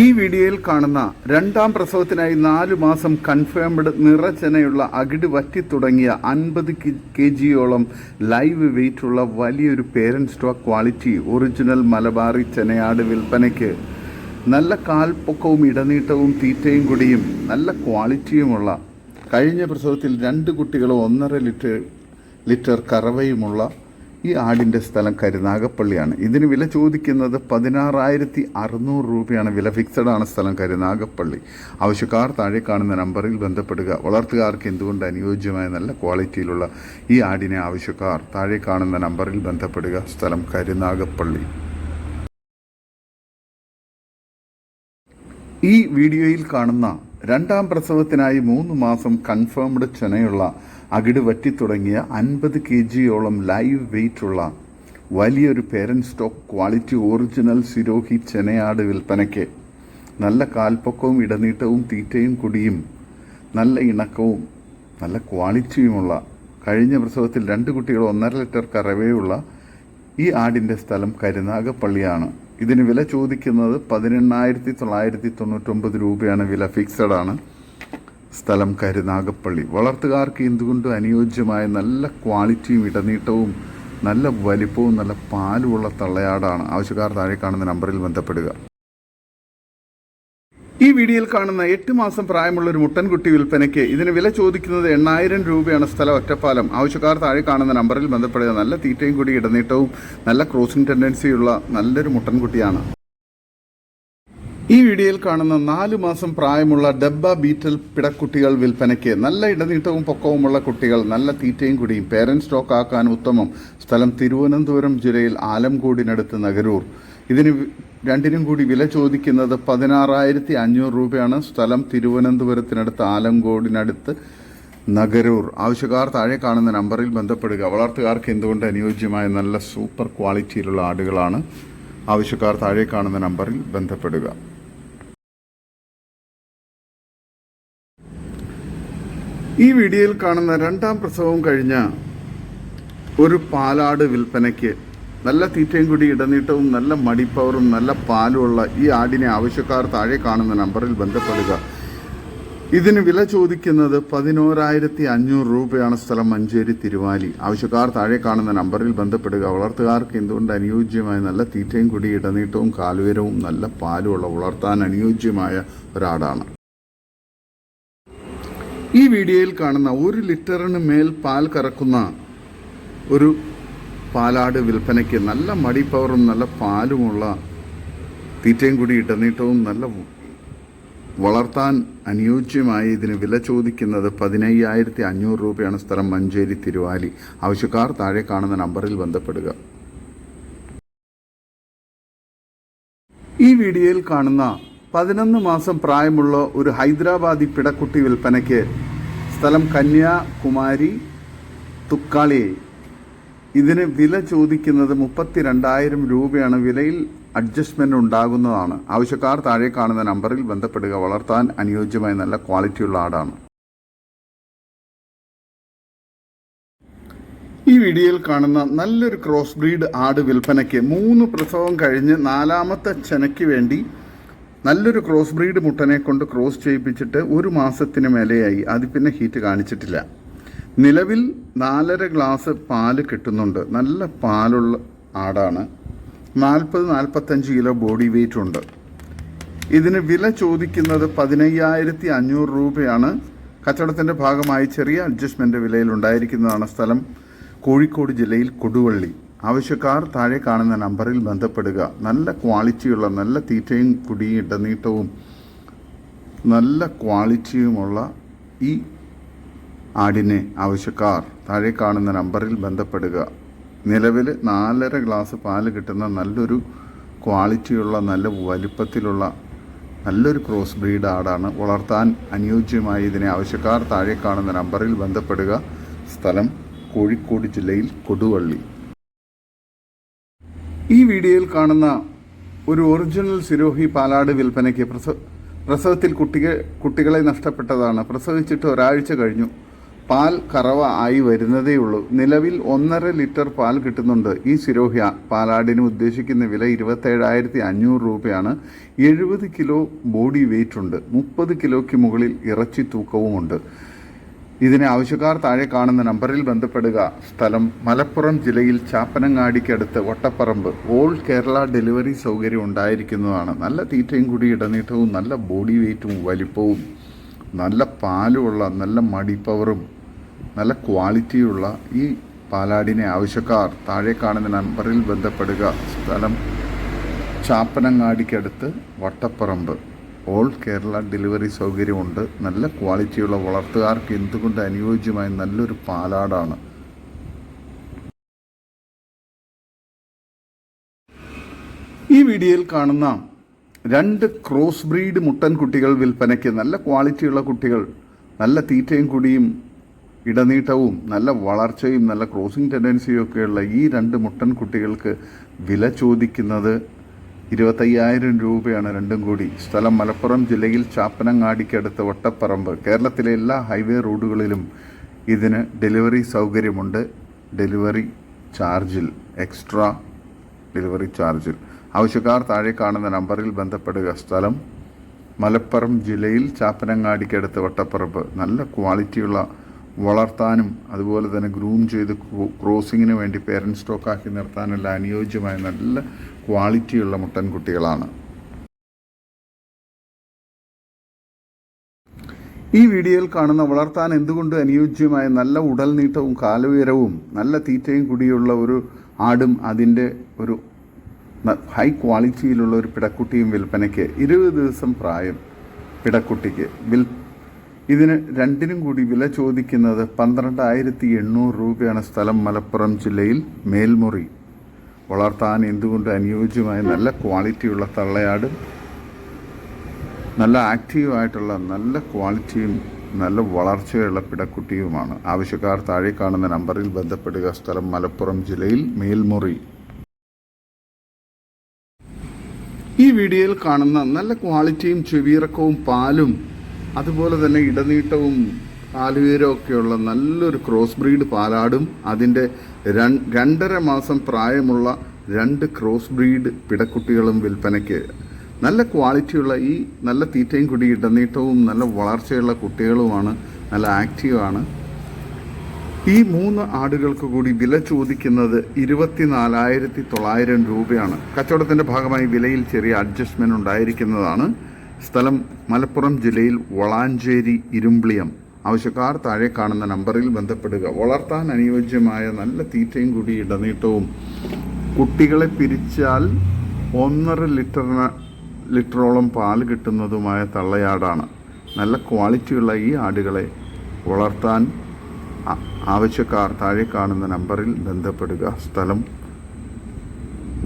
ഈ വീഡിയോയിൽ കാണുന്ന രണ്ടാം പ്രസവത്തിനായി നാലു മാസം കൺഫേംഡ് നിറചനയുള്ള അകിട് വറ്റി തുടങ്ങിയ അൻപത് കെ ജിയോളം ലൈവ് വെയിറ്റുള്ള വലിയൊരു parents stock quality original Malabari ചെനയാട് വിൽപ്പനയ്ക്ക്. നല്ല കാൽപ്പൊക്കവും ഇടനീട്ടവും തീറ്റയും കൂടിയും നല്ല ക്വാളിറ്റിയുമുള്ള കഴിഞ്ഞ പ്രസവത്തിൽ രണ്ട് കുട്ടികളും ഒന്നര ലിറ്റർ ലിറ്റർ കറവയുമുള്ള ഈ ആടിന്റെ സ്ഥലം കരുനാഗപ്പള്ളിയാണ്. ഇതിന് വില ചോദിക്കുന്നത് പതിനാറായിരത്തി അറുന്നൂറ് രൂപയാണ്. വില ഫിക്സഡ് ആണ് സ്ഥലം കരുനാഗപ്പള്ളി. ആവശ്യക്കാർ താഴെ കാണുന്ന നമ്പറിൽ ബന്ധപ്പെടുക. വളർത്തുകാർക്ക് എന്തുകൊണ്ട് അനുയോജ്യമായ നല്ല ക്വാളിറ്റിയിലുള്ള ഈ ആടിനെ ആവശ്യക്കാർ താഴെ കാണുന്ന നമ്പറിൽ ബന്ധപ്പെടുക. സ്ഥലം കരുനാഗപ്പള്ളി. ഈ വീഡിയോയിൽ കാണുന്ന രണ്ടാം പ്രസവത്തിനായി മൂന്ന് മാസം കൺഫേംഡ് ചെനയുള്ള അകിട് വറ്റിത്തുടങ്ങിയ അൻപത് കെ ജിയോളം ലൈവ് വെയിറ്റുള്ള വലിയൊരു parent stock quality original Sirohi ചെനയാട് വിൽപ്പനയ്ക്ക്. നല്ല കാൽപ്പൊക്കവും ഇടനീട്ടവും തീറ്റയും കുടിയും നല്ല ഇണക്കവും നല്ല ക്വാളിറ്റിയുമുള്ള കഴിഞ്ഞ പ്രസവത്തിൽ രണ്ട് കുട്ടികൾ ഒന്നര ലിറ്റർ കറവയുള്ള ഈ ആടിന്റെ സ്ഥലം കരുനാഗപ്പള്ളിയാണ്. ഇതിന് വില ചോദിക്കുന്നത് പതിനെണ്ണായിരത്തി തൊള്ളായിരത്തി തൊണ്ണൂറ്റൊമ്പത് രൂപയാണ്. വില ഫിക്സഡ് ആണ്. സ്ഥലം കരുനാഗപ്പള്ളി വളർത്തുകാർക്ക് എന്തുകൊണ്ടും അനുയോജ്യമായ നല്ല ക്വാളിറ്റിയും ഇടനീട്ടവും നല്ല വലിപ്പവും നല്ല പാലുമുള്ള തള്ളയാടാണ്? ആവശ്യക്കാർ താഴെ കാണുന്ന നമ്പറിൽ ബന്ധപ്പെടുക. ഈ വീഡിയോയിൽ കാണുന്ന എട്ട് മാസം പ്രായമുള്ള ഒരു മുട്ടൻകുട്ടി വിൽപ്പനയ്ക്ക് ഇതിന് വില ചോദിക്കുന്നത് എണ്ണായിരം രൂപയാണ് സ്ഥലം ഒറ്റപ്പാലം. ആവശ്യക്കാർ താഴെ കാണുന്ന നമ്പറിൽ ബന്ധപ്പെടുക. നല്ല തീറ്റയും കൂടി ഇടനീട്ടവും നല്ല ക്രോസിംഗ് ടെൻഡൻസിയുള്ള നല്ലൊരു മുട്ടൻകുട്ടിയാണ്. ഈ വീഡിയോയിൽ കാണുന്ന നാലു മാസം പ്രായമുള്ള ഡബ്ബ ബീറ്റൽ പിടക്കുട്ടികൾ വിൽപ്പനയ്ക്ക് നല്ല ഇടനീട്ടവും പൊക്കവുമുള്ള കുട്ടികൾ നല്ല തീറ്റയും കുടിയും പേരൻസ് സ്റ്റോക്ക് ആക്കാൻ ഉത്തമം. സ്ഥലം തിരുവനന്തപുരം ജില്ലയിൽ ആലംകോടിനടുത്ത് നഗരൂർ. ഇതിന് രണ്ടിനും കൂടി വില ചോദിക്കുന്നത് പതിനാറായിരത്തി അഞ്ഞൂറ് രൂപയാണ്. സ്ഥലം തിരുവനന്തപുരത്തിനടുത്ത് ആലങ്കോടിനടുത്ത് നഗരൂർ. ആവശ്യക്കാർ താഴെ കാണുന്ന നമ്പറിൽ ബന്ധപ്പെടുക. വളർത്തുകാർക്ക് എന്തുകൊണ്ട് അനുയോജ്യമായ നല്ല സൂപ്പർ ക്വാളിറ്റിയിലുള്ള ആടുകളാണ്? ആവശ്യക്കാർ താഴെ കാണുന്ന നമ്പറിൽ ബന്ധപ്പെടുക. ഈ വീഡിയോയിൽ കാണുന്ന രണ്ടാം പ്രസവം കഴിഞ്ഞ ഒരു പാലാട് വിൽപ്പനയ്ക്ക് നല്ല തീറ്റയും കൂടി ഇടനീട്ടവും നല്ല മടിപ്പവറും നല്ല പാലുമുള്ള ഈ ആടിനെ ആവശ്യക്കാർ താഴെ കാണുന്ന നമ്പറിൽ ബന്ധപ്പെടുക. ഇതിന് വില ചോദിക്കുന്നത് പതിനോരായിരത്തി അഞ്ഞൂറ് രൂപയാണ് സ്ഥലം മഞ്ചേരി തിരുവാലി. ആവശ്യക്കാർ താഴെ കാണുന്ന നമ്പറിൽ ബന്ധപ്പെടുക. വളർത്തുകാർക്ക് എന്തുകൊണ്ട് അനുയോജ്യമായ നല്ല തീറ്റയും കൂടി ഇടനീട്ടവും കാലുയരവും നല്ല പാലുമുള്ള വളർത്താൻ അനുയോജ്യമായ ഒരാടാണ്. ഈ വീഡിയോയിൽ കാണുന്ന ഒരു ലിറ്ററിന് മേൽ പാൽ കറക്കുന്ന ഒരു പാലാട് വിൽപ്പനയ്ക്ക് നല്ല മടി പവറും നല്ല പാലുമുള്ള തീറ്റയും കൂടി ഇടനീട്ടവും നല്ല വളർത്താൻ അനുയോജ്യമായി ഇതിന് വില ചോദിക്കുന്നത് പതിനയ്യായിരത്തി അഞ്ഞൂറ് രൂപയാണ് സ്ഥലം മഞ്ചേരി തിരുവാലി. ആവശ്യക്കാർ താഴെ കാണുന്ന നമ്പറിൽ ബന്ധപ്പെടുക. ഈ വീഡിയോയിൽ കാണുന്ന പതിനൊന്ന് മാസം പ്രായമുള്ള ഒരു ഹൈദരാബാദി പിടക്കുട്ടി വിൽപ്പനയ്ക്ക് സ്ഥലം കന്യാകുമാരി തുക്കാളി ഇതിന് വില ചോദിക്കുന്നത് മുപ്പത്തി രണ്ടായിരം രൂപയാണ്. വിലയിൽ അഡ്ജസ്റ്റ്മെന്റ് ഉണ്ടാകുന്നതാണ്. ആവശ്യക്കാർ താഴെ കാണുന്ന നമ്പറിൽ ബന്ധപ്പെടുക. വളർത്താൻ അനുയോജ്യമായ നല്ല ക്വാളിറ്റിയുള്ള ആടാണ്. ഈ വീഡിയോയിൽ കാണുന്ന നല്ലൊരു ക്രോസ് ബ്രീഡ് ആട് വിൽപ്പനയ്ക്ക് മൂന്ന് പ്രസവം കഴിഞ്ഞ് നാലാമത്തെ ചെനയ്ക്ക് വേണ്ടി നല്ലൊരു ക്രോസ് ബ്രീഡ് മുട്ടനെ കൊണ്ട് ക്രോസ് ചെയ്യിപ്പിച്ചിട്ട് ഒരു മാസത്തിന് മേലെയായി. അത് പിന്നെ ഹീറ്റ് കാണിച്ചിട്ടില്ല. നിലവിൽ നാലര ഗ്ലാസ് പാൽ കിട്ടുന്നുണ്ട്. നല്ല പാലുള്ള ആടാണ്. നാൽപ്പത് നാൽപ്പത്തഞ്ച് കിലോ ബോഡി വെയിറ്റ് ഉണ്ട്. ഇതിന് വില ചോദിക്കുന്നത് പതിനയ്യായിരത്തി അഞ്ഞൂറ് രൂപയാണ്. കച്ചവടത്തിന്റെ ഭാഗമായി ചെറിയ അഡ്ജസ്റ്റ്മെന്റ് വിലയിൽ ഉണ്ടായിരിക്കുന്നതാണ് സ്ഥലം. കോഴിക്കോട് ജില്ലയിൽ കൊടുവള്ളി. ആവശ്യക്കാർ താഴെ കാണുന്ന നമ്പറിൽ ബന്ധപ്പെടുക. നല്ല ക്വാളിറ്റിയുള്ള നല്ല തീറ്റയും കുടിയും ഇടനീട്ടവും നല്ല ക്വാളിറ്റിയുമുള്ള ഈ ആടിനെ ആവശ്യക്കാർ താഴെ കാണുന്ന നമ്പറിൽ ബന്ധപ്പെടുക. നിലവിൽ നാലര ഗ്ലാസ് പാൽ കിട്ടുന്ന നല്ലൊരു ക്വാളിറ്റിയുള്ള നല്ല വലിപ്പത്തിലുള്ള നല്ലൊരു ക്രോസ് ബ്രീഡ് ആടാണ് വളർത്താൻ അനുയോജ്യമായ ഇതിനെ ആവശ്യക്കാർ താഴെ കാണുന്ന നമ്പറിൽ ബന്ധപ്പെടുക. സ്ഥലം കോഴിക്കോട് ജില്ലയിൽ കൊടുവള്ളി. ഈ വീഡിയോയിൽ കാണുന്ന ഒരു ഒറിജിനൽ സിരോഹി പാലാട് വിൽപ്പനയ്ക്ക് പ്രസവ പ്രസവത്തിൽ കുട്ടികൾ കുട്ടികളെ നഷ്ടപ്പെട്ടതാണ്. പ്രസവിച്ചിട്ട് ഒരാഴ്ച കഴിഞ്ഞു. പാൽ കറവ ആയി വരുന്നതേയുള്ളൂ നിലവിൽ ഒന്നര ലിറ്റർ പാൽ കിട്ടുന്നുണ്ട്. ഈ സിരോഹ്യ പാലാടിന് ഉദ്ദേശിക്കുന്ന വില ഇരുപത്തേഴായിരത്തി അഞ്ഞൂറ് രൂപയാണ്. എഴുപത് കിലോ ബോഡി വെയിറ്റ് ഉണ്ട്. മുപ്പത് കിലോയ്ക്ക് മുകളിൽ ഇറച്ചി തൂക്കവുമുണ്ട്. ഇതിനെ ആവശ്യക്കാർ താഴെ കാണുന്ന നമ്പറിൽ ബന്ധപ്പെടുക. സ്ഥലം മലപ്പുറം ജില്ലയിൽ ചാപ്പനങ്ങാടിക്കടുത്ത് വട്ടപ്പറമ്പ്. ഓൾ കേരള ഡെലിവറി സൗകര്യം ഉണ്ടായിരിക്കുന്നതാണ്. നല്ല തീറ്റയും കൂടി ഇടനീട്ടവും നല്ല ബോഡി വെയിറ്റും വലിപ്പവും നല്ല പാലുമുള്ള നല്ല മടിപ്പവറും നല്ല ക്വാളിറ്റിയുള്ള ഈ പാലാടിനെ ആവശ്യക്കാർ താഴെ കാണുന്ന നമ്പറിൽ ബന്ധപ്പെടുക. സ്ഥലം ചാപ്പനങ്ങാടിക്കടുത്ത് വട്ടപ്പറമ്പ്. ഓൾ കേരള ഡെലിവറി സൗകര്യമുണ്ട്. നല്ല ക്വാളിറ്റിയുള്ള വളർത്തുകാർക്ക് എന്തുകൊണ്ട് അനുയോജ്യമായ നല്ലൊരു പാലാടാണ്? ഈ വീഡിയോയിൽ കാണുന്ന രണ്ട് ക്രോസ് ബ്രീഡ് മുട്ടൻ കുട്ടികൾ വിൽപ്പനയ്ക്ക് നല്ല ക്വാളിറ്റിയുള്ള കുട്ടികൾ നല്ല തീറ്റയും കുടിയും ഇടനീട്ടവും നല്ല വളർച്ചയും നല്ല ക്രോസിംഗ് ടെൻഡൻസിയും ഒക്കെയുള്ള ഈ രണ്ട് മുട്ടൻ കുട്ടികൾക്ക് വില ചോദിക്കുന്നത് ഇരുപത്തയ്യായിരം രൂപയാണ് രണ്ടും കൂടി. സ്ഥലം മലപ്പുറം ജില്ലയിൽ ചാപ്പനങ്ങാടിക്കടുത്ത് വട്ടപ്പറമ്പ്. കേരളത്തിലെ എല്ലാ ഹൈവേ റോഡുകളിലും ഇതിന് ഡെലിവറി സൗകര്യമുണ്ട്. ഡെലിവറി ചാർജിൽ എക്സ്ട്രാ ഡെലിവറി ചാർജിൽ. ആവശ്യക്കാർ താഴെ കാണുന്ന നമ്പറിൽ ബന്ധപ്പെടുക. സ്ഥലം മലപ്പുറം ജില്ലയിൽ ചാപ്പനങ്ങാടിക്കടുത്ത് വട്ടപ്പറമ്പ്. നല്ല ക്വാളിറ്റിയുള്ള വളർത്താനും അതുപോലെ തന്നെ ഗ്രൂം ചെയ്ത് ക്രോ- ക്രോസിങ്ങിന് വേണ്ടി പേരന്റ് സ്റ്റോക്കാക്കി നിർത്താനുള്ള അനുയോജ്യമായ നല്ല ക്വാളിറ്റിയുള്ള മുട്ടൻ കുട്ടികളാണ്. ഈ വീഡിയോയിൽ കാണുന്ന വളർത്താൻ എന്തുകൊണ്ട് അനുയോജ്യമായ നല്ല ഉടൽ നീട്ടവും കാലുയരവും നല്ല തീറ്റയും കൂടിയുള്ള ഒരു ആടും അതിന്റെ ഒരു ഹൈ ക്വാളിറ്റിയിലുള്ള ഒരു പിടക്കുട്ടിയും വിൽപ്പനയ്ക്ക് ഇരുപത് ദിവസം പ്രായം പിടക്കുട്ടിക്ക്. വിൽ ഇതിന് രണ്ടിനും കൂടി വില ചോദിക്കുന്നത് പന്ത്രണ്ടായിരത്തി എണ്ണൂറ് രൂപയാണ് സ്ഥലം മലപ്പുറം ജില്ലയിൽ മേൽമുറി. വളർത്താൻ എന്തുകൊണ്ട് അനുയോജ്യമായ നല്ല ക്വാളിറ്റിയുള്ള തള്ളയാട് നല്ല ആക്റ്റീവായിട്ടുള്ള നല്ല ക്വാളിറ്റിയും നല്ല വളർച്ചയുള്ള പിടക്കുട്ടിയുമാണ്. ആവശ്യക്കാർ താഴെ കാണുന്ന നമ്പറിൽ ബന്ധപ്പെടുക. സ്ഥലം മലപ്പുറം ജില്ലയിൽ മേൽമുറി. ഈ വീഡിയോയിൽ കാണുന്ന നല്ല ക്വാളിറ്റിയും ചെവിയിറക്കവും പാലും അതുപോലെ തന്നെ ഇടനീട്ടവും കാലുവീരവും ഒക്കെയുള്ള നല്ലൊരു ക്രോസ് ബ്രീഡ് പാലാടും. അതിന്റെ രണ്ടര മാസം പ്രായമുള്ള രണ്ട് ക്രോസ് ബ്രീഡ് പിടക്കുട്ടികളും വിൽപ്പനയ്ക്ക്. നല്ല ക്വാളിറ്റിയുള്ള ഈ നല്ല തീറ്റയും കുടി ഇടനീട്ടവും നല്ല വളർച്ചയുള്ള കുട്ടികളുമാണ് നല്ല ആക്റ്റീവാണ് ഈ മൂന്ന് ആടുകൾക്ക് കൂടി വില ചോദിക്കുന്നത് ഇരുപത്തിനാലായിരത്തി തൊള്ളായിരം രൂപയാണ്. കച്ചവടത്തിന്റെ ഭാഗമായി വിലയിൽ ചെറിയ അഡ്ജസ്റ്റ്മെന്റ് ഉണ്ടായിരിക്കുന്നതാണ്. സ്ഥലം മലപ്പുറം ജില്ലയിൽ വളാഞ്ചേരി ഇരുമ്പിളിയം. ആവശ്യക്കാർ താഴെ കാണുന്ന നമ്പറിൽ ബന്ധപ്പെടുക. വളർത്താൻ അനുയോജ്യമായ നല്ല തീറ്റയും കൂടി ഇടനീട്ടവും. കുട്ടികളെ പിരിച്ചാൽ ഒന്നര ലിറ്ററിന് ലിറ്ററോളം പാൽ കിട്ടുന്നതുമായ തള്ളയാടാണ്. നല്ല ക്വാളിറ്റിയുള്ള ഈ ആടുകളെ വളർത്താൻ ആവശ്യക്കാർ താഴെ കാണുന്ന നമ്പറിൽ ബന്ധപ്പെടുക. സ്ഥലം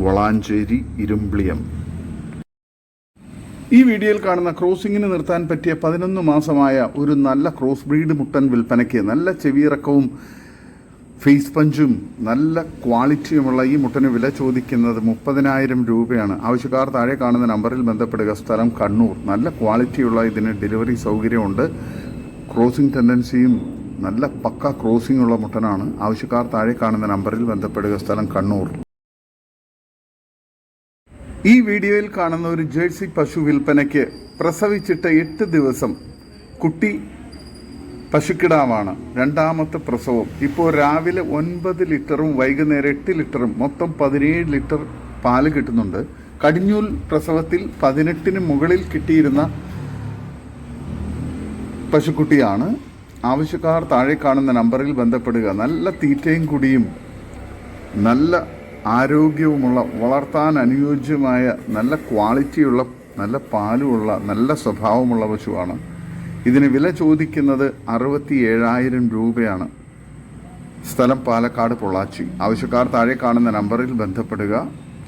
വളാഞ്ചേരി ഇരുമ്പിളിയം. ഈ വീഡിയോയിൽ കാണുന്ന ക്രോസിങ്ങിന് നിർത്താൻ പറ്റിയ പതിനൊന്ന് മാസമായ ഒരു നല്ല ക്രോസ് ബ്രീഡ് മുട്ടൻ വിൽപ്പനയ്ക്ക് നല്ല ചെവിയിറക്കവും ഫേസ് പഞ്ചും നല്ല ക്വാളിറ്റിയുമുള്ള ഈ മുട്ടന് വില ചോദിക്കുന്നത് മുപ്പതിനായിരം രൂപയാണ്. ആവശ്യക്കാർ താഴെ കാണുന്ന നമ്പറിൽ ബന്ധപ്പെടുക. സ്ഥലം കണ്ണൂർ. നല്ല ക്വാളിറ്റിയുള്ള ഇതിന് ഡെലിവറി സൗകര്യമുണ്ട്. ക്രോസിംഗ് ടെൻഡൻസിയും നല്ല പക്ക ക്രോസിംഗ് ഉള്ള മുട്ടനാണ്. ആവശ്യക്കാർ താഴെ കാണുന്ന നമ്പറിൽ ബന്ധപ്പെടുക. സ്ഥലം കണ്ണൂർ. ഈ വീഡിയോയിൽ കാണുന്ന ഒരു ജേഴ്സി പശു വിൽപ്പനയ്ക്ക് പ്രസവിച്ചിട്ട് എട്ട് ദിവസം കുട്ടി പശുക്കിടാവാണ്. രണ്ടാമത്തെ പ്രസവം. ഇപ്പോൾ രാവിലെ ഒൻപത് ലിറ്ററും വൈകുന്നേരം എട്ട് ലിറ്ററും മൊത്തം പതിനേഴ് ലിറ്റർ പാൽ കിട്ടുന്നുണ്ട്. കടിഞ്ഞൂൽ പ്രസവത്തിൽ പതിനെട്ടിന് മുകളിൽ കിട്ടിയിരുന്ന പശുക്കുട്ടിയാണ്. ആവശ്യക്കാർ താഴെ കാണുന്ന നമ്പറിൽ ബന്ധപ്പെടുക. നല്ല തീറ്റയും കുടിയും നല്ല ആരോഗ്യവുമുള്ള വളർത്താൻ അനുയോജ്യമായ നല്ല ക്വാളിറ്റിയുള്ള നല്ല പാലുമുള്ള നല്ല സ്വഭാവമുള്ള പശുവാണ്. ഇതിന് വില ചോദിക്കുന്നത് അറുപത്തി ഏഴായിരം രൂപയാണ്. സ്ഥലം പാലക്കാട് പൊള്ളാച്ചി. ആവശ്യക്കാർ താഴെ കാണുന്ന നമ്പറിൽ ബന്ധപ്പെടുക.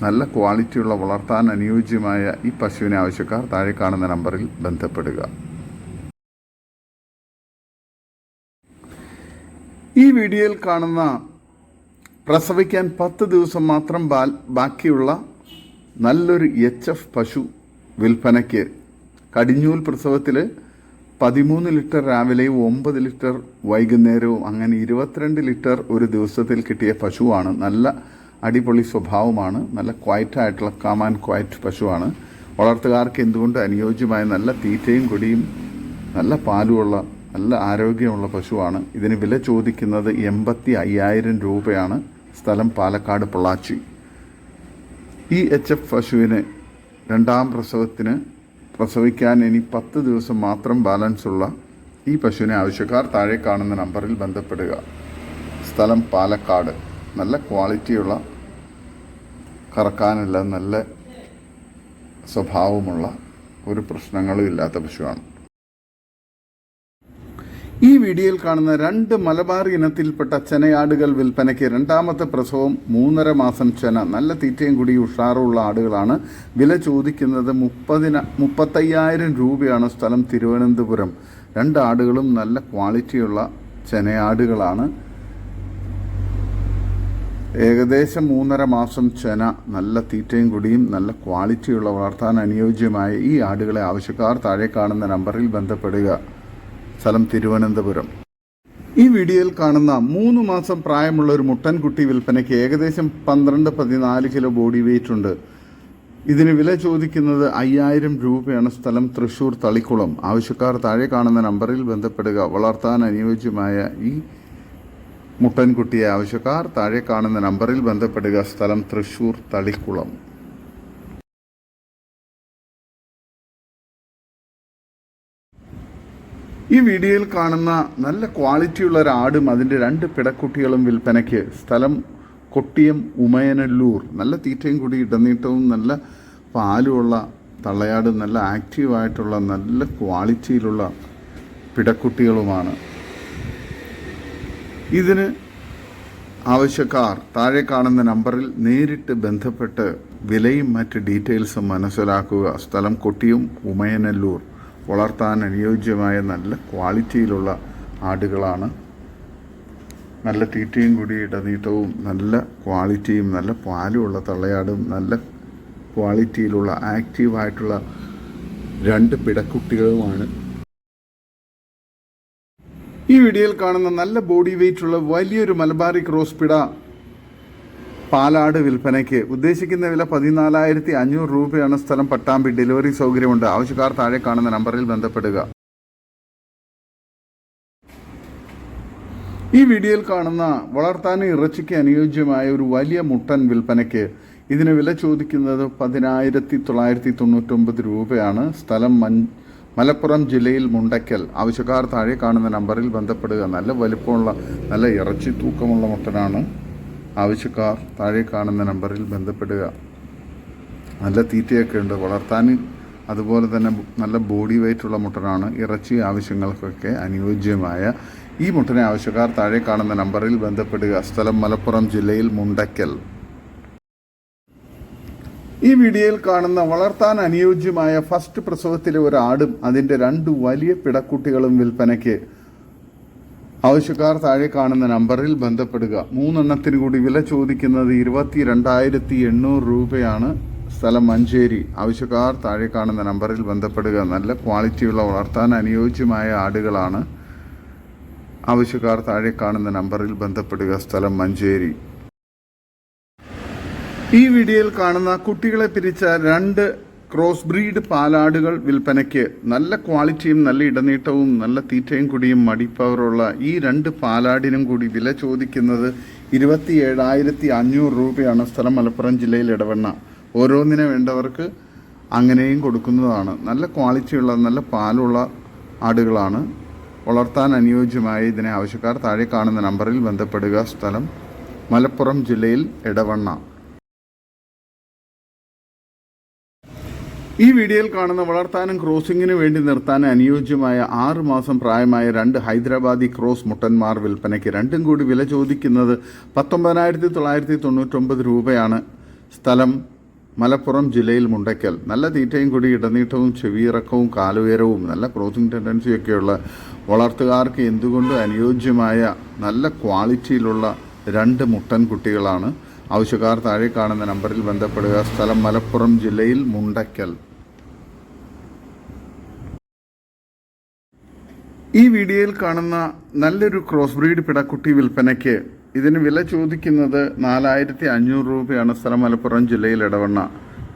നല്ല ക്വാളിറ്റിയുള്ള വളർത്താൻ അനുയോജ്യമായ ഈ പശുവിനെ ആവശ്യക്കാർ താഴെ കാണുന്ന നമ്പറിൽ ബന്ധപ്പെടുക. ഈ വീഡിയോയിൽ കാണുന്ന പ്രസവിക്കാൻ പത്ത് ദിവസം മാത്രം ബാക്കിയുള്ള നല്ലൊരു എച്ച് എഫ് പശു വിൽപ്പനയ്ക്ക് കടിഞ്ഞൂൽ പ്രസവത്തിൽ പതിമൂന്ന് ലിറ്റർ രാവിലെയും ഒമ്പത് ലിറ്റർ വൈകുന്നേരവും അങ്ങനെ ഇരുപത്തിരണ്ട് ലിറ്റർ ഒരു ദിവസത്തിൽ കിട്ടിയ പശുവാണ്. നല്ല അടിപൊളി സ്വഭാവമാണ്. നല്ല ക്വയറ്റായിട്ടുള്ള കാമൻ ക്വയറ്റ് പശുവാണ്. വളർത്തുകാർക്ക് എന്തുകൊണ്ട് അനുയോജ്യമായ നല്ല തീറ്റയും കൊടിയും നല്ല പാലുമുള്ള നല്ല ആരോഗ്യമുള്ള പശുവാണ്. ഇതിന് വില ചോദിക്കുന്നത് എൺപത്തി അയ്യായിരം രൂപയാണ്. സ്ഥലം പാലക്കാട് പൊള്ളാച്ചി. ഈ എച്ച് എഫ് പശുവിന് രണ്ടാം പ്രസവത്തിന് പ്രസവിക്കാൻ ഇനി പത്ത് ദിവസം മാത്രം ബാലൻസ് ഉള്ള ഈ പശുവിനെ ആവശ്യക്കാർ താഴെ കാണുന്ന നമ്പറിൽ ബന്ധപ്പെടുക. സ്ഥലം പാലക്കാട്. നല്ല ക്വാളിറ്റിയുള്ള കറക്കാനുള്ള നല്ല സ്വഭാവമുള്ള ഒരു പ്രശ്നങ്ങളും ഇല്ലാത്ത പശുവാണ്. ഈ വീഡിയോയിൽ കാണുന്ന രണ്ട് മലബാർ ഇനത്തിൽപ്പെട്ട ചെനയാടുകൾ വിൽപ്പനയ്ക്ക് രണ്ടാമത്തെ പ്രസവം മൂന്നര മാസം ചെന. നല്ല തീറ്റയും കൂടി ഉഷാറുള്ള ആടുകളാണ്. വില ചോദിക്കുന്നത് മുപ്പതിന മുപ്പത്തയ്യായിരം രൂപയാണ് സ്ഥലം തിരുവനന്തപുരം. രണ്ട് ആടുകളും നല്ല ക്വാളിറ്റിയുള്ള ചെനയാടുകളാണ്. ഏകദേശം മൂന്നര മാസം ചെന. നല്ല തീറ്റയും കുടിയും നല്ല ക്വാളിറ്റിയുള്ള വളർത്താൻ അനുയോജ്യമായ ഈ ആടുകളെ ആവശ്യക്കാർ താഴെ കാണുന്ന നമ്പറിൽ ബന്ധപ്പെടുക. സ്ഥലം തിരുവനന്തപുരം. ഈ വീഡിയോയിൽ കാണുന്ന മൂന്ന് മാസം പ്രായമുള്ള ഒരു മുട്ടൻകുട്ടി വിൽപ്പനയ്ക്ക് ഏകദേശം പന്ത്രണ്ട് പതിനാല് കിലോ ബോഡി വെയിറ്റ് ഉണ്ട്. ഇതിന് വില ചോദിക്കുന്നത് അയ്യായിരം രൂപയാണ്. സ്ഥലം തൃശൂർ തളിക്കുളം. ആവശ്യക്കാർ താഴെ കാണുന്ന നമ്പറിൽ ബന്ധപ്പെടുക. വളർത്താൻ അനുയോജ്യമായ ഈ മുട്ടൻകുട്ടിയെ ആവശ്യക്കാർ താഴെ കാണുന്ന നമ്പറിൽ ബന്ധപ്പെടുക. സ്ഥലം തൃശൂർ തളിക്കുളം. ഈ വീഡിയോയിൽ കാണുന്ന നല്ല ക്വാളിറ്റിയുള്ള ഒരു ആടും അതിന്റെ രണ്ട് പിടക്കുട്ടികളും വിൽപ്പനയ്ക്ക് സ്ഥലം കൊട്ടിയം ഉമയനല്ലൂർ. നല്ല തീറ്റയും കൂടി ഇടനീട്ടവും നല്ല പാലുമുള്ള തള്ളയാട് നല്ല ആക്റ്റീവായിട്ടുള്ള നല്ല ക്വാളിറ്റിയിലുള്ള പിടക്കുട്ടികളുമാണ്. ഇതിന് ആവശ്യക്കാർ താഴെ കാണുന്ന നമ്പറിൽ നേരിട്ട് ബന്ധപ്പെട്ട് വിലയും മറ്റ് ഡീറ്റെയിൽസും മനസ്സിലാക്കുക. സ്ഥലം കൊട്ടിയും ഉമയനല്ലൂർ. വളർത്താൻ അനുയോജ്യമായ നല്ല ക്വാളിറ്റിയിലുള്ള ആടുകളാണ്. നല്ല തീറ്റയും കൂടി ഇടനീട്ടവും നല്ല ക്വാളിറ്റിയും നല്ല പാലുമുള്ള തള്ളയാടും നല്ല ക്വാളിറ്റിയിലുള്ള ആക്റ്റീവായിട്ടുള്ള രണ്ട് പിടക്കുട്ടികളുമാണ്. ഈ വീഡിയോയിൽ കാണുന്ന നല്ല ബോഡി വെയിറ്റ് ഉള്ള വലിയൊരു മലബാറി ക്രോസ് പിട പാലാട് വിൽപ്പനയ്ക്ക്. ഉദ്ദേശിക്കുന്ന വില പതിനാലായിരത്തി അഞ്ഞൂറ് രൂപയാണ്. സ്ഥലം പട്ടാമ്പി ഡെലിവറി സൗകര്യമുണ്ട്. ആവശ്യക്കാർ താഴെ കാണുന്ന നമ്പറിൽ ബന്ധപ്പെടുക. ഈ വീഡിയോയിൽ കാണുന്ന വളർത്താനും ഇറച്ചിക്ക് അനുയോജ്യമായ ഒരു വലിയ മുട്ടൻ വിൽപ്പനയ്ക്ക് ഇതിന് വില ചോദിക്കുന്നത് പതിനായിരത്തി തൊള്ളായിരത്തി തൊണ്ണൂറ്റൊമ്പത് രൂപയാണ്. സ്ഥലം മലപ്പുറം ജില്ലയിൽ മുണ്ടയ്ക്കൽ ആവശ്യക്കാർ താഴെ കാണുന്ന നമ്പറിൽ ബന്ധപ്പെടുക. നല്ല വലിപ്പമുള്ള നല്ല ഇറച്ചി തൂക്കമുള്ള മുട്ടനാണ്. ആവശ്യക്കാർ താഴെ കാണുന്ന നമ്പറിൽ ബന്ധപ്പെടുക. നല്ല തീറ്റയൊക്കെ ഉണ്ട്. വളർത്താൻ അതുപോലെ തന്നെ നല്ല ബോഡി വെയിറ്റ് ഉള്ള മുട്ടനാണ്. ഇറച്ചി ആവശ്യങ്ങൾക്കൊക്കെ അനുയോജ്യമായ ഈ മുട്ടനെ ആവശ്യക്കാർ താഴെ കാണുന്ന നമ്പറിൽ ബന്ധപ്പെടുക. സ്ഥലം മലപ്പുറം ജില്ലയിൽ മുണ്ടക്കൽ. ഈ വീഡിയോയിൽ കാണുന്ന വളർത്താൻ അനുയോജ്യമായ ഫസ്റ്റ് പ്രസവത്തിലെ ഒരു ആടും അതിന്റെ രണ്ട് വലിയ പിടക്കുട്ടികളും വിൽപ്പനയ്ക്ക് ആവശ്യക്കാർ താഴെ കാണുന്ന നമ്പറിൽ ബന്ധപ്പെടുക. മൂന്നെണ്ണത്തിന് കൂടി വില ചോദിക്കുന്നത് ഇരുപത്തി രണ്ടായിരത്തി എണ്ണൂറ് രൂപയാണ് സ്ഥലം മഞ്ചേരി. ആവശ്യക്കാർ താഴെ കാണുന്ന നമ്പറിൽ ബന്ധപ്പെടുക. നല്ല ക്വാളിറ്റിയുള്ള വളർത്താൻ അനുയോജ്യമായ ആടുകളാണ്. ആവശ്യക്കാർ താഴെ കാണുന്ന നമ്പറിൽ ബന്ധപ്പെടുക. സ്ഥലം മഞ്ചേരി. ഈ വീഡിയോയിൽ കാണുന്ന കുട്ടികളെ പിരിച്ച രണ്ട് ക്രോസ് ബ്രീഡ് പാലാടുകൾ വിൽപ്പനയ്ക്ക് നല്ല ക്വാളിറ്റിയും നല്ല ഇടനീട്ടവും നല്ല തീറ്റയും കൂടിയും മടിപ്പവറുള്ള ഈ രണ്ട് പാലാടിനും കൂടി വില ചോദിക്കുന്നത് ഇരുപത്തി ഏഴായിരത്തി അഞ്ഞൂറ് രൂപയാണ് സ്ഥലം മലപ്പുറം ജില്ലയിൽ ഇടവണ്ണ. ഓരോന്നിനെ വേണ്ടവർക്ക് അങ്ങനെയും കൊടുക്കുന്നതാണ്. നല്ല ക്വാളിറ്റിയുള്ള നല്ല പാലുള്ള ആടുകളാണ്. വളർത്താൻ അനുയോജ്യമായ ഇതിനെ ആവശ്യക്കാർ താഴെ കാണുന്ന നമ്പറിൽ ബന്ധപ്പെടുക. സ്ഥലം മലപ്പുറം ജില്ലയിൽ ഇടവണ്ണ. ഈ വീഡിയോയിൽ കാണുന്ന വളർത്താനും ക്രോസിംഗിന് വേണ്ടി നിർത്താൻ അനുയോജ്യമായ ആറ് മാസം പ്രായമായ രണ്ട് ഹൈദരാബാദി ക്രോസ് മുട്ടന്മാർ വിൽപ്പനയ്ക്ക് രണ്ടും കൂടി വില ചോദിക്കുന്നത് പത്തൊമ്പതിനായിരത്തി തൊള്ളായിരത്തി തൊണ്ണൂറ്റൊമ്പത് രൂപയാണ്. സ്ഥലം മലപ്പുറം ജില്ലയിൽ മുണ്ടയ്ക്കൽ. നല്ല തീറ്റയും കൂടി ഇടനീട്ടവും ചെവിയിറക്കവും കാലുയരവും നല്ല ക്രോസിംഗ് ടെൻഡൻസിയൊക്കെയുള്ള വളർത്തുകാർക്ക് എന്തുകൊണ്ടും അനുയോജ്യമായ നല്ല ക്വാളിറ്റിയിലുള്ള രണ്ട് മുട്ടൻ കുട്ടികളാണ് ആവശ്യക്കാർ താഴെ കാണുന്ന നമ്പറിൽ ബന്ധപ്പെടുക. സ്ഥലം മലപ്പുറം ജില്ലയിൽ മുണ്ടക്കൽ. ഈ വീഡിയോയിൽ കാണുന്ന നല്ലൊരു ക്രോസ് ബ്രീഡ് പിടക്കുട്ടി വിൽപ്പനയ്ക്ക് ഇതിന് വില ചോദിക്കുന്നത് നാലായിരത്തി അഞ്ഞൂറ് രൂപയാണ് സ്ഥലം മലപ്പുറം ജില്ലയിൽ ഇടവണ്ണ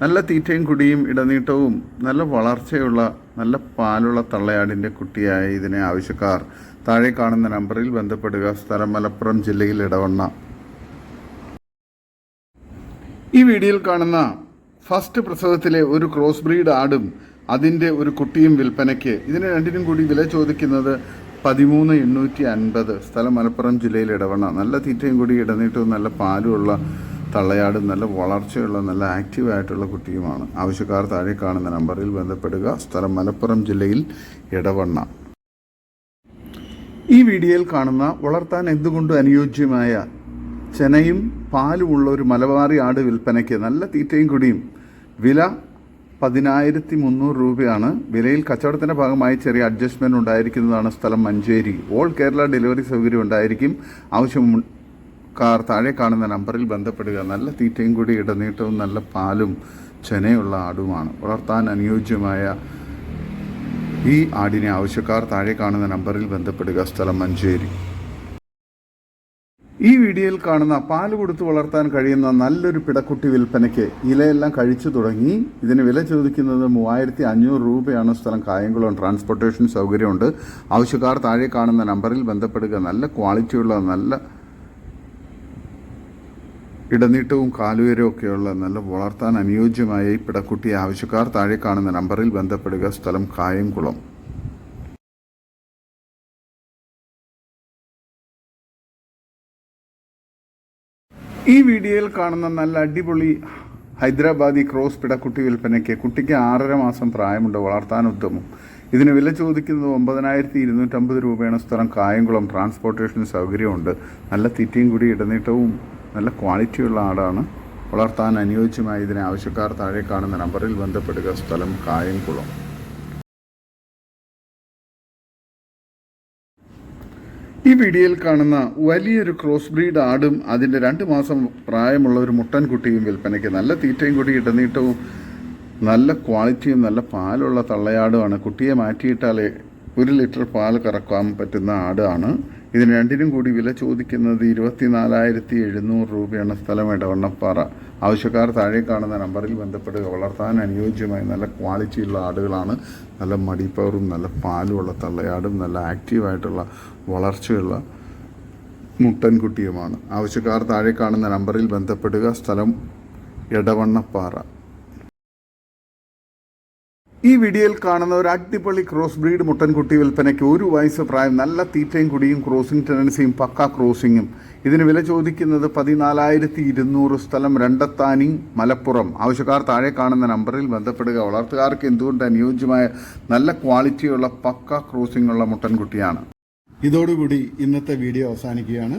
നല്ല തീറ്റയും കുടിയും ഇടനീട്ടവും നല്ല വളർച്ചയുള്ള നല്ല പാലുള്ള തള്ളയാടിന്റെ കുട്ടിയായ ഇതിനെ ആവശ്യക്കാർ താഴെ കാണുന്ന നമ്പറിൽ ബന്ധപ്പെടുക. സ്ഥലം മലപ്പുറം ജില്ലയിൽ ഇടവണ്ണ ഈ വീഡിയോയിൽ കാണുന്ന ഫസ്റ്റ് പ്രസവത്തിലെ ഒരു ക്രോസ് ബ്രീഡ് ആടും അതിന്റെ ഒരു കുട്ടിയും വിൽപ്പനയ്ക്ക് ഇതിന് രണ്ടിനും കൂടി വില ചോദിക്കുന്നത് പതിമൂന്ന് എണ്ണൂറ്റി അൻപത്. സ്ഥലം മലപ്പുറം ജില്ലയിൽ ഇടവണ്ണ. നല്ല തീറ്റയും കൂടി ഇടനീട്ടവും നല്ല പാലുമുള്ള തള്ളയാടും നല്ല വളർച്ചയുള്ള നല്ല ആക്റ്റീവ് ആയിട്ടുള്ള കുട്ടിയുമാണ്. ആവശ്യക്കാർ താഴെ കാണുന്ന നമ്പറിൽ ബന്ധപ്പെടുക. സ്ഥലം മലപ്പുറം ജില്ലയിൽ ഇടവണ്ണ. ഈ വീഡിയോയിൽ കാണുന്ന വളർത്താൻ എന്തുകൊണ്ടും അനുയോജ്യമായ ചെനയും പാലുമുള്ള ഒരു മലബാറി ആട് വിൽപ്പനയ്ക്ക് നല്ല തീറ്റയും കുടിയും. വില പതിനായിരത്തി മുന്നൂറ് രൂപയാണ്. വിലയിൽ കച്ചവടത്തിന്റെ ഭാഗമായി ചെറിയ അഡ്ജസ്റ്റ്മെന്റ് ഉണ്ടായിരിക്കുന്നതാണ് സ്ഥലം മഞ്ചേരി. ഓൾ കേരള ഡെലിവറി സൗകര്യം ഉണ്ടായിരിക്കും. കാർ താഴെ കാണുന്ന നമ്പറിൽ ബന്ധപ്പെടുക. നല്ല തീറ്റയും കൂടി ഇടനീട്ടവും നല്ല പാലും ചെനയുള്ള ആടുമാണ്. വളർത്താൻ അനുയോജ്യമായ ഈ ആടിനെ ആവശ്യക്കാർ താഴെ കാണുന്ന നമ്പറിൽ ബന്ധപ്പെടുക. സ്ഥലം മഞ്ചേരി. ഈ വീഡിയോയിൽ കാണുന്ന പാൽ കൊടുത്തു വളർത്താൻ കഴിയുന്ന നല്ലൊരു പിടക്കുട്ടി വിൽപ്പനയ്ക്ക് ഇലയെല്ലാം കഴിച്ചു തുടങ്ങി. ഇതിന് വില ചോദിക്കുന്നത് മൂവായിരത്തി അഞ്ഞൂറ് രൂപയാണ്. സ്ഥലം കായംകുളം ട്രാൻസ്പോർട്ടേഷൻ സൗകര്യമുണ്ട്. ആവശ്യക്കാർ താഴെ കാണുന്ന നമ്പറിൽ ബന്ധപ്പെടുക. നല്ല ക്വാളിറ്റിയുള്ള നല്ല ഇടനീട്ടവും കാലുയരവും ഒക്കെയുള്ള നല്ല വളർത്താൻ അനുയോജ്യമായ ഈ പിടക്കുട്ടി ആവശ്യക്കാർ താഴെ കാണുന്ന നമ്പറിൽ ബന്ധപ്പെടുക. സ്ഥലം കായംകുളം. ഈ വീഡിയോയിൽ കാണുന്ന നല്ല അടിപൊളി ഹൈദരാബാദി ക്രോസ് പിടക്കുട്ടി വിൽപ്പനയ്ക്ക് കുട്ടിക്ക് ആറര മാസം പ്രായമുണ്ട് വളർത്താൻ ഉത്തമം. ഇതിന് വില ചോദിക്കുന്നത് ഒമ്പതിനായിരത്തി ഇരുന്നൂറ്റമ്പത് രൂപയാണ്. സ്ഥലം കായംകുളം. ട്രാൻസ്പോർട്ടേഷൻ സൗകര്യമുണ്ട്. നല്ല തീറ്റയും കൂടി ഇടനീട്ടവും നല്ല ക്വാളിറ്റിയുള്ള ആടാണ്. വളർത്താൻ അനുയോജ്യമായ ഇതിനെ ആവശ്യക്കാർ താഴെ കാണുന്ന നമ്പറിൽ ബന്ധപ്പെടുക. സ്ഥലം കായംകുളം. ഈ വീഡിയോയിൽ കാണുന്ന വലിയൊരു ക്രോസ് ബ്രീഡ് ആടും അതിന്റെ രണ്ട് മാസം പ്രായമുള്ള ഒരു മുട്ടൻ കുട്ടിയും വിൽപ്പനയ്ക്ക് നല്ല തീറ്റയും കൂടി ഇടനീട്ടവും നല്ല ക്വാളിറ്റിയും നല്ല പാലുള്ള തള്ളയാടുമാണ്. കുട്ടിയെ മാറ്റിയിട്ടാലേ ഒരു ലിറ്റർ പാൽ കറക്കാൻ പറ്റുന്ന ആടാണ് ഇതിന് രണ്ടിനും കൂടി വില ചോദിക്കുന്നത് ഇരുപത്തിനാലായിരത്തി എഴുന്നൂറ് രൂപയാണ് സ്ഥലം ഇടവണ്ണപ്പാറ ആവശ്യക്കാർ താഴെ കാണുന്ന നമ്പറിൽ ബന്ധപ്പെടുക. വളർത്താൻ അനുയോജ്യമായ നല്ല ക്വാളിറ്റിയുള്ള ആടുകളാണ്. നല്ല മടിപ്പവറും നല്ല പാലുമുള്ള തള്ളയാടും നല്ല ആക്റ്റീവായിട്ടുള്ള വളർച്ചയുള്ള മുട്ടൻകുട്ടിയുമാണ്. ആവശ്യക്കാർ താഴെ കാണുന്ന നമ്പറിൽ ബന്ധപ്പെടുക. സ്ഥലം എടവണ്ണപ്പാറ. ഈ വീഡിയോയിൽ കാണുന്ന ഒരു അടിപൊളി ക്രോസ് ബ്രീഡ് മുട്ടൻകുട്ടി വിൽപ്പനയ്ക്ക് ഒരു വയസ്സ് പ്രായം നല്ല തീറ്റയും കുടിയും ക്രോസിംഗ് ടെൻഡൻസിയും പക്ക ക്രോസിങ്ങും ഇതിന് വില ചോദിക്കുന്നത് പതിനാലായിരത്തി ഇരുന്നൂറ് സ്ഥലം രണ്ടത്താനി മലപ്പുറം. ആവശ്യക്കാർ താഴെ കാണുന്ന നമ്പറിൽ ബന്ധപ്പെടുക. വളർത്തുകാർക്ക് എന്തുകൊണ്ട് അനുയോജ്യമായ നല്ല ക്വാളിറ്റിയുള്ള പക്ക ക്രോസിംഗ് ഉള്ള മുട്ടൻകുട്ടിയാണ്. ഇതോടുകൂടി ഇന്നത്തെ വീഡിയോ അവസാനിക്കുകയാണ്.